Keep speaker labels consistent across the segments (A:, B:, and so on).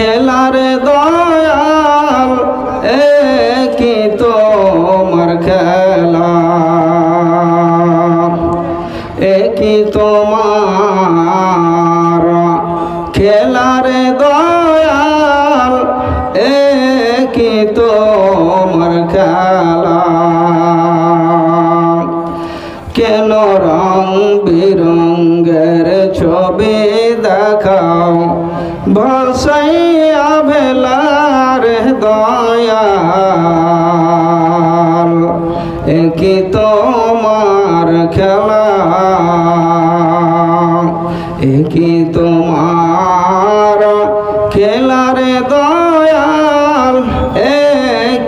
A: খেলার দয়াল এ কি তোমার খেলা। এ কি তোমার খেলার দয়াল এ কি তোমার খেলা। কেন রং বিরঙ্গের ছবি দয়াল কি তোমার খেলা কি তোমার খেলার দয়াল?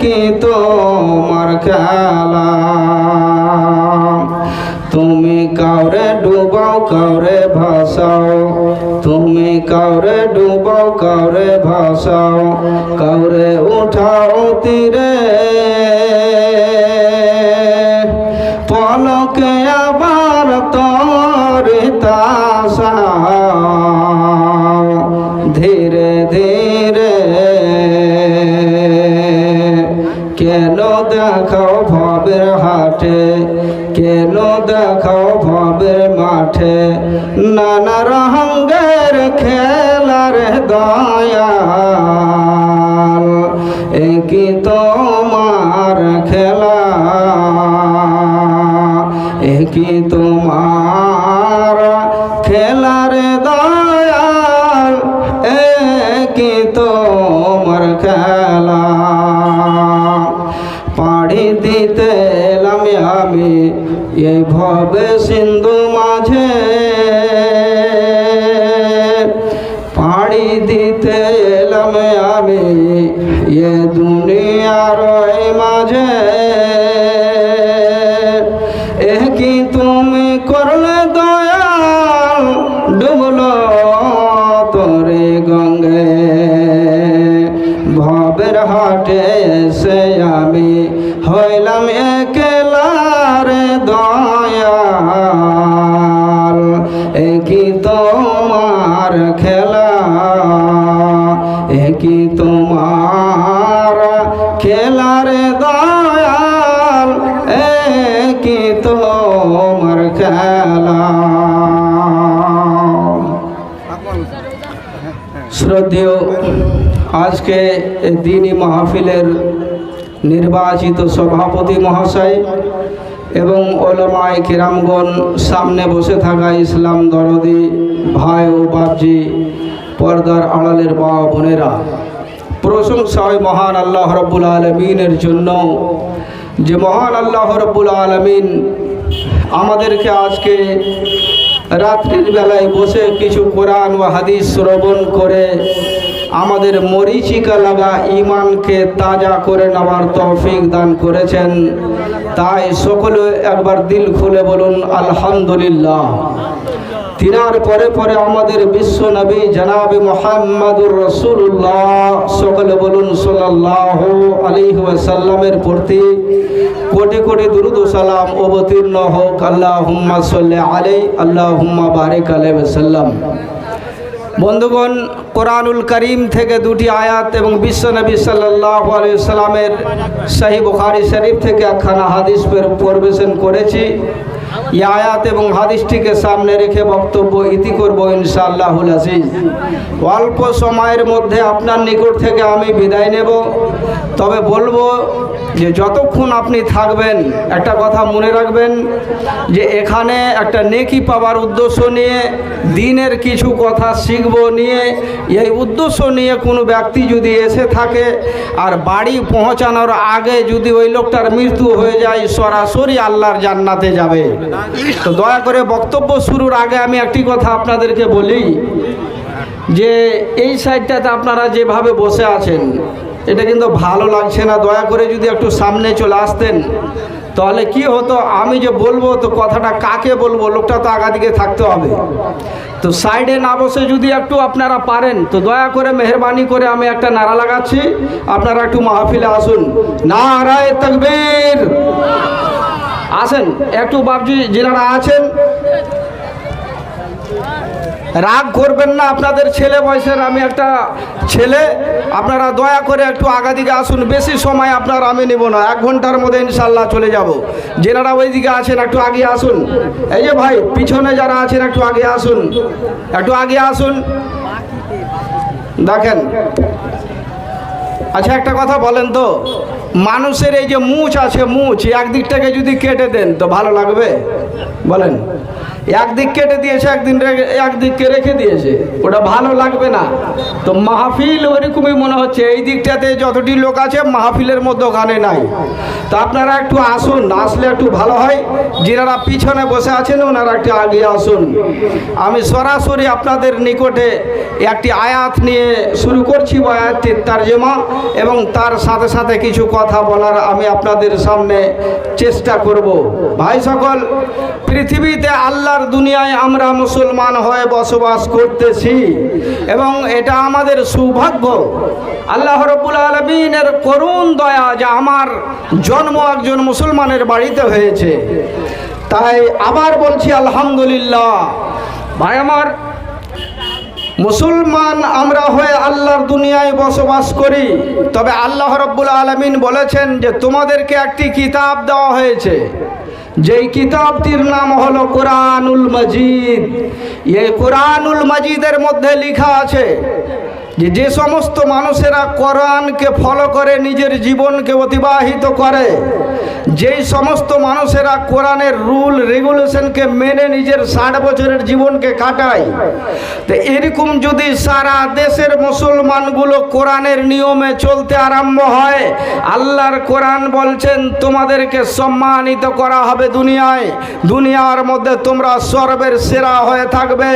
A: কি তোমার খেলা তুমি কাউরে ডুবাও, কাউরে ভাসাও। তুমি কাউরে ডুবাও, কাউরে ভাসাও। দেখাও ভবের হাটে, কেন দেখাও ভবের মাঠে? নানা রহঙ্গের খেলার দয়াল কি তোমার খেলা একই তোমার এলাম আমি, এ দুনিয়ার মাঝে। এ কি তুমি করলে দয়াল ডুবলো তোরে গঙ্গে? ভবের হাটে এসে আমি হইলাম একলার দয়াল। কি তোমার খেলা আজকে দিনই মাহফিলের নির্বাচিত সভাপতি মহাশয় এবং ওলমায় কিরামগণ সামনে বসে থাকা ইসলাম দরদি ভাই ও বাপজি পর্দার আড়ালের মা বোনেরা, প্রশংসায় মহান আল্লাহ রব্বুল আলমিনের জন্য যে মহান আল্লাহ রব্বুল আলমিন আমাদেরকে আজকে রাত্রির বেলায় বসে কিছু কোরআন ও হাদিস শ্রবণ করে আমাদের মরিচিকা লাগা ইমানকে তাজা করে নেওয়ার তৌফিক দান করেছেন। তাই সকলে একবার দিল খুলে বলুন, আলহামদুলিল্লাহ। তিনার পরে পরে আমাদের বিশ্ব নবী জনাবে মোহাম্মদুর রসুল্লাহ সকলে বলুন সাল্লাহ আলী সাল্লামের প্রতি কোটি কোটি দুরুদ সালাম অবতীর্ণ হোক। আল্লাহ হুম্মা সাল্লি আলাই আল্লাহ হুম্মা বারেক আলাই সাল্লাম বন্ধুগণ, কোরআনুল করিম থেকে দুটি আয়াত এবং বিশ্ব নবী সাল্লাহ সাল্লামের শাহী বুখারি শরীফ থেকে একখানা হাদিস পের- পরিবেশন করেছি। এই আয়াত এবং হাদিসটিকে সামনে রেখে বক্তব্য ইতি করব ইনশাআল্লাহুল আজিজ। অল্প সময়ের মধ্যে আপনার নিকট থেকে আমি বিদায় নেব। তবে বলব যে যতক্ষণ আপনি থাকবেন, একটা কথা মনে রাখবেন যে এখানে একটা নেকি পাওয়ার উদ্দেশ্য নিয়ে, দিনের কিছু কথা শিখব নিয়ে, এই উদ্দেশ্য নিয়ে কোনো ব্যক্তি যদি এসে থাকে আর বাড়ি পৌঁছানোর আগে যদি ওই লোকটার মৃত্যু হয়ে যায়, সরাসরি আল্লাহর জান্নাতে যাবে। তো দয়া করে বক্তব্য শুরুর আগে আমি একটি কথা আপনাদেরকে বলি যে এই সাইডটাতে আপনারা যেভাবে বসে আছেন, এটা কিন্তু ভালো লাগছে না। দয়া করে যদি একটু সামনে চলে আসতেন, তাহলে কি হতো? আমি যে বলব তো কথাটা কাকে বলব? লোকটা তো আগা দিকে থাকতে হবে। তো সাইডে না বসে যদি একটু আপনারা পারেন, তো দয়া করে মেহরবানি করে আমি একটা নারা লাগাচ্ছি। আপনারা একটু মাহফিলে আসুন। নারায় তকবীর। আসেন, একটু বাবজি যেনারা আছেন। রাগ করবেন না, আপনাদের ছেলে বয়সের আমি একটা ছেলে, আপনারা দয়া করে একটু আগা দিকে আসুন, বেশি সময় আপনার আমি নেব না, এক ঘণ্টার মধ্যে ইনশাল্লাহ চলে যাব। যেনারা ওই দিকে আছেন, একটু আগে আসুন। এই যে ভাই, পিছনে যারা আছেন, একটু আগে আসুন। একটু আগে আসুন। দেখেন আচ্ছা একটা কথা বলেন তো। মানুষের এই যে মুছ আছে মুছ একদিকটাকে যদি কেটে দেন তো ভালো লাগবে? বলেন। একদিক কেটে দিয়েছে, একদিন একদিককে রেখে দিয়েছে। ওটা ভালো লাগবে না। তো মাহফিল ওইরকমই মনে হচ্ছে। এই দিকটাতে যতটি লোক আছে, মাহফিলের মধ্যে ওখানে নাই। তো আপনারা একটু আসুন, আসলে একটু ভালো হয়। যারা পিছনে বসে আছেন, ওনারা একটু আগে আসুন। আমি সরাসরি আপনাদের নিকটে একটি আয়াত নিয়ে শুরু করছি আয়াতটির তার্জমা, এবং তার সাথে সাথে কিছু কথা বলার আমি আপনাদের সামনে চেষ্টা করব। ভাই সকল, পৃথিবীতে আল্লাহর দুনিয়ায় আমরা মুসলমান হয়ে বসবাস করতেছি এবং এটা আমাদের সৌভাগ্য। আল্লাহ রব্বুল আলমিনের করুণ দয়া যে আমার জন্ম একজন মুসলমানের বাড়িতে হয়েছে। তাই আবার বলছি আলহামদুলিল্লাহ। ভাই আমার, মুসলমান আমরা হয়ে আল্লাহর দুনিয়ায় বসবাস করি। তবে আল্লাহ রব্বুল আলমিন বলেছেন যে তোমাদেরকে একটি কিতাব দেওয়া হয়েছে। যেই কিতাবটির নাম হলো কোরআনুল মজিদ। এই কোরআনুল মজিদের মধ্যে লেখা আছে যে যে সমস্ত মানুষেরা কোরআনকে ফলো করে, নিজের জীবনকে অতিবাহিত করে যেই সমস্ত মানুষেরা কোরআনের রুল, রেগুলেশনকে মেনে নিজের ষাট বছরের জীবনকে কাটায়, তো এরকম যদি সারা দেশের মুসলমানগুলো কোরআনের নিয়মে চলতে আরম্ভ হয়, আল্লাহর কোরআন বলছেন, তোমাদেরকে সম্মানিত করা হবে দুনিয়ায়। দুনিয়ার মধ্যে তোমরা সর্বের সেরা হয়ে থাকবে।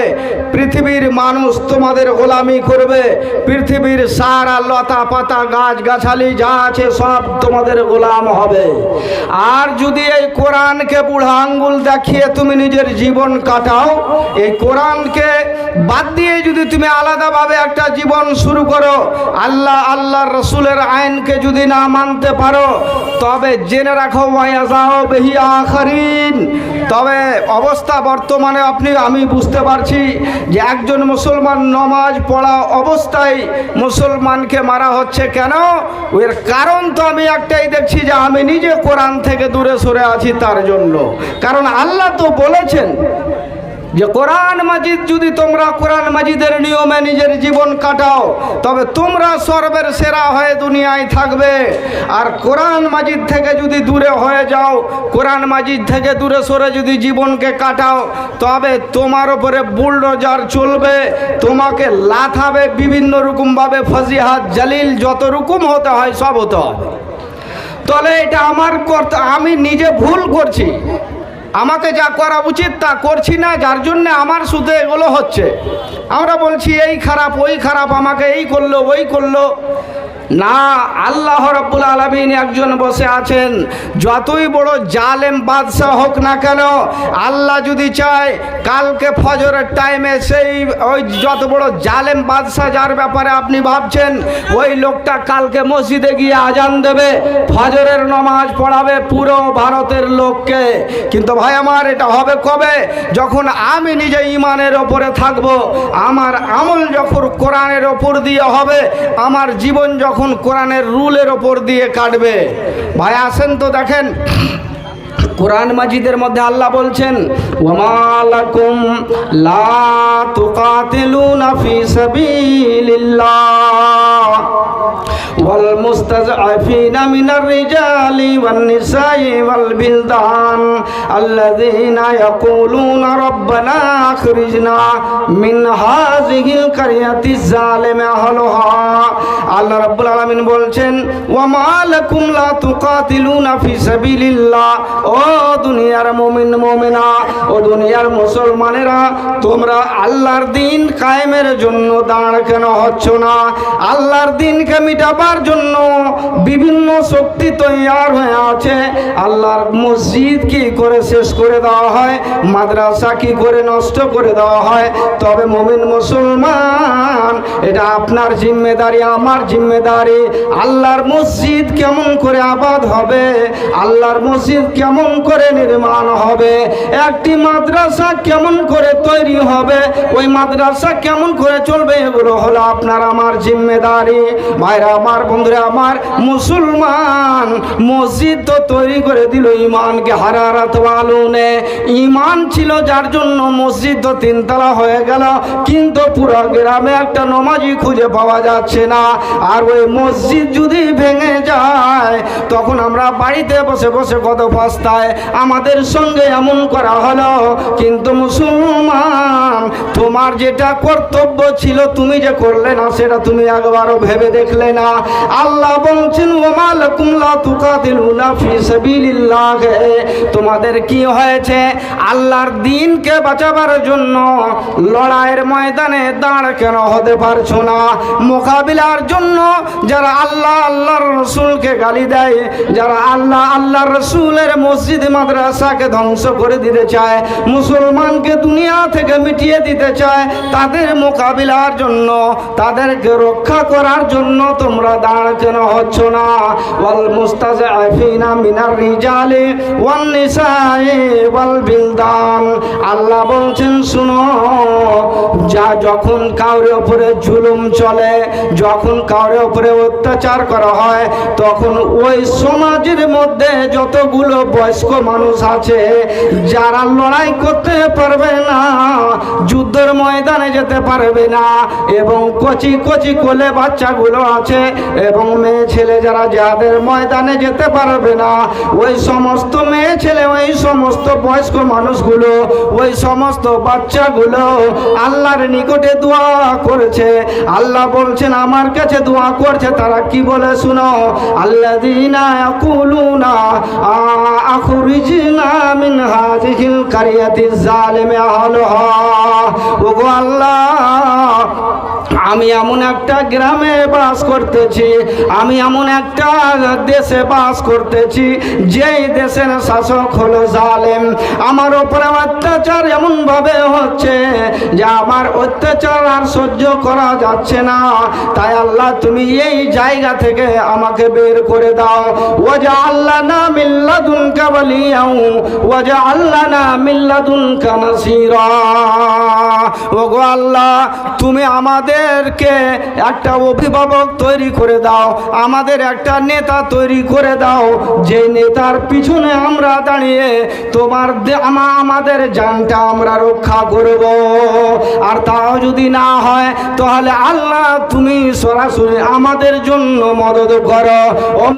A: পৃথিবীর মানুষ তোমাদের গোলামি করবে। পৃথিবীর সারা লতা পাতা গাছ গাছালি যা আছে সব তোমাদের গোলাম হবে। আর যদি এই কোরআনকে বুড়া আঙ্গুল দেখিয়ে তুমি নিজের জীবন কাটাও এই কোরআনকে বাদ দিয়ে যদি তুমি আলাদাভাবে একটা জীবন শুরু করো, আল্লাহ আল্লাহর রসুলের আইনকে যদি না মানতে পারো, তবে জেনে রাখো বেহি আখারিন। তবে অবস্থা বর্তমানে আপনি, আমি বুঝতে পারছি যে একজন মুসলমান নমাজ পড়া অবস্থায় মুসলমানকে মারা হচ্ছে কেন? এর কারণ তো আমি একটাই দেখছি যে আমি নিজে কোরআন থেকে দূরে সরে আছি তার জন্য। কারণ আল্লাহ তো বলেছেন যে কোরআন মাজিদ যদি তোমরা কোরআন মাজিদের নিয়মে নিজের জীবন কাটাও, তবে তোমরা সর্বের সেরা হয়ে দুনিয়ায় থাকবে। আর কোরআন মাজিদ থেকে যদি দূরে হয়ে যাও, কোরআন মাজিদ থেকে দূরে সরে যদি জীবনকে কাটাও, তবে তোমার ওপরে বুলডোজার চলবে, তোমাকে লাথাবে, বিভিন্ন রকমভাবে ফজিহাত, জালিল যত রকম হতে হয় সব হতে হবে। তাহলে এটা আমার করতে, আমি নিজে ভুল করছি। আমাকে যা করা উচিত তা করছি না, যার জন্যে আমার সুদে এগুলো হচ্ছে। আমরা বলছি, এই খারাপ, ওই খারাপ, আমাকে এই করল, ওই করল। না, আল্লাহ রব্বুল আলমিন একজন বসে আছেন, যতই বড় জালেম বাদশাহ হোক না কেন, আল্লাহ যদি চায় কালকে ফজরের টাইমে সেই ওই যত বড় জালেম বাদশাহ, যার ব্যাপারে আপনি ভাবছেন, ওই লোকটা কালকে মসজিদে গিয়ে আজান দেবে, ফজরের নমাজ পড়াবে পুরো ভারতের লোককে। কিন্তু ভাই আমার, এটা হবে কবে? যখন আমি নিজে ইমানের ওপরে থাকব, আমার আমল যখন কোরআনের ওপর দিয়ে হবে, আমার জীবন যখন কোরআনের রুলের ওপর দিয়ে কাটবে। ভাই, আসেন তো দেখেন কোরআন মাজিদের মধ্যে আল্লাহ বলছেন ওমালাকুম লা তুকাতিলুনা ফি সাবিলিল্লাহ। والمستضعفين من الرجال والنساء والبلدان الذين يقولون ربنا أخرجنا من هذه القرية الظالم أهلها আল্লাহ রাব্বুল আলামিন বলছেন ওয়ামা লাকুম লা তুকাতিলুনা ফি সাবিলিল্লাহ ও দুনিয়ার মুমিন মুমিনা ও দুনিয়ার মুসলমানেরা তোমরা আল্লাহর দিন কায়েমের জন্য দাঁড় কেন হচ্ছ না আল্লাহর দিনকে মিটাবার জন্য বিভিন্ন শক্তি তৈয়ার হয়ে আছে। আল্লাহর মসজিদ কি করে শেষ করে দেওয়া হয়? মাদ্রাসা কি করে নষ্ট করে দেওয়া হয়? তবে মুমিন মুসলমান, এটা আপনার জিম্মেদারি, আমার জিম্মেদারি। আল্লাহর মসজিদ কেমন করে আবাদ হবে? আল্লাহর মসজিদ কেমন করে নির্মাণ হবে? একটি মাদ্রাসা কেমন করে তৈরি হবে? ওই মাদ্রাসা কেমন করে চলবে? এগুলো হলো আপনার, আমার জিম্মেদারি। ভাইরা, আমার বন্ধুরা, আমার মুসলমান মসজিদ তো তৈরি করে দিল ইমানকে হারারাত আলুনে। ইমান ছিল যার জন্য মসজিদ তো তিনতলা হয়ে গেল, কিন্তু পুরো গ্রামে একটা নমাজি খুঁজে পাওয়া যাচ্ছে না। আর ওই মসজিদ যদি ভেঙে যায়, তখন আমরা বাড়িতে বসে বসে কত পস্তায় আমাদের সঙ্গে এমন করা হলো, কিন্তু মুসলমান তোমার যেটা কর্তব্য ছিল তুমি যে করলে না, সেটা তুমি একবারও ভেবে দেখলে না। আল্লাহ বলছেন তোমাদের কি হয়েছে? আল্লাহর দিনকে বাঁচাবার জন্য লড়াইয়ের ময়দানে দাঁড় কেন হতে পারছ না? মোকাবিলার জন্য যারা আল্লাহ, আল্লাহর রসুলকে গালি দেয়, যারা আল্লাহ, আল্লাহর রসুলের মসজিদ মাদ্রাসাকে ধ্বংস করে দিতে চায়, মুসলমানকে দুনিয়া থেকে মিটিয়ে দিতে চায় তাদের মোকাবিলার জন্য, তাদেরকে রক্ষা করার জন্য তোমরা দাঁড় কেন হচ্ছ না? ওয়াল মুস্তাজিফিনা মিনার রিজালি ওয়ান নিসাই ওয়াল বিলদান। আল্লাহ বলছেন, শুনো, যা যখন কাউরে উপরে জুলুম চলে, যখন কাউরে উপরে অত্যাচার করা হয়, তখন ওই সমাজের মধ্যে যতগুলো বয়স্ক মানুষ আছে, যারা লড়াই করতে পারবে না, যুদ্ধের ময়দানে যেতে পারবে না। এবং কচি কচি কোলে বাচ্চাগুলো আছে এবং মেয়ে ছেলে যারা যাদের ময়দানে যেতে পারবে না, ওই সমস্ত মেয়ে ছেলে, ওই সমস্ত বয়স্ক মানুষগুলো, ওই সমস্ত বাচ্চাগুলো আল্লাহর নিকটে দোয়া করেছে। আল্লাহ বলছেন, আমার কাছে দোয়া করছে, তারা কি বলে শুনো? আল্লাহ দিনা কুলুনা আল্লাহ আমি এমন একটা গ্রামে বাস করতেছি, আমি এমন একটা দেশে বাস করতেছি, যেই দেশের শাসক হলো জালেম। আমার ওপরে অত্যাচার এমন ভাবে হচ্ছে যে আমার অত্যাচার আর সহ্য করা যাচ্ছে না। তাই আল্লাহ তুমি এই জায়গা থেকে আমাকে বের করে দাও। ও যে আল্লাহ না মিল্লাদুন কাবালিয়াও ও যে আল্লাহ না মিল্লাদুন কানাসিরা ও গো আল্লাহ, তুমি আমাদেরকে একটা অভিভাবক তৈরি করে দাও, আমাদের একটা নেতা তৈরি করে দাও, যে নেতার পিছনে আমরা দাঁড়িয়ে তোমার আমা- আমাদের জানটা আমরা রক্ষা করব। আর তাও যদি না হয়, তাহলে আল্লাহ তুমি সরাসরি আমাদের জন্য মদত করো।